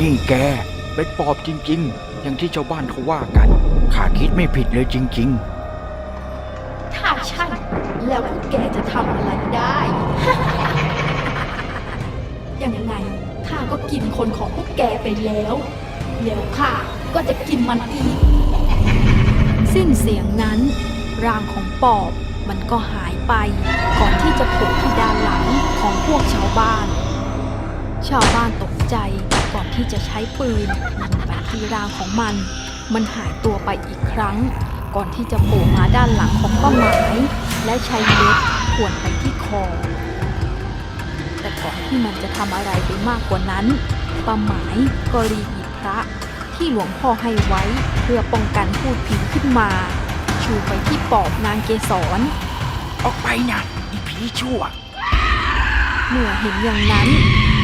นี่แกเป็นปอบจริง ๆ อย่างที่ชาวบ้านเขาว่ากันข้าคิดไม่ผิดเลยจริง ๆ ถ้าใช่แล้วพวกแกจะทำอะไรได้ ยังไงข้าก็กินคนของพวกแกไปแล้วแล้วข้าก็จะกินมันอีก สิ้นเสียงนั้น ร่างของปอบมันก็หายไป ก่อนที่จะโผล่ที่ด้านหลังของพวกชาวบ้าน ชาวบ้านตกใจ ก่อนที่จะใช้ปืนยิงไปที่ร่างของมัน มันหายตัวไปอีกครั้ง ก่อนที่จะโผล่มาด้านหลังของป้าหมาย และใช้เล็บข่วนไปที่คอ แต่ก่อนที่มันจะทำอะไรไปมากกว่านั้นป้าหมายก็รีบหยิบพระที่หลวงพ่อให้ไว้เพื่อป้องกันพูดผีขึ้นมา ชูไปที่ปอบนางเกสรๆออกไปนะอีผีชั่ว เมื่อเห็นอย่างนั้น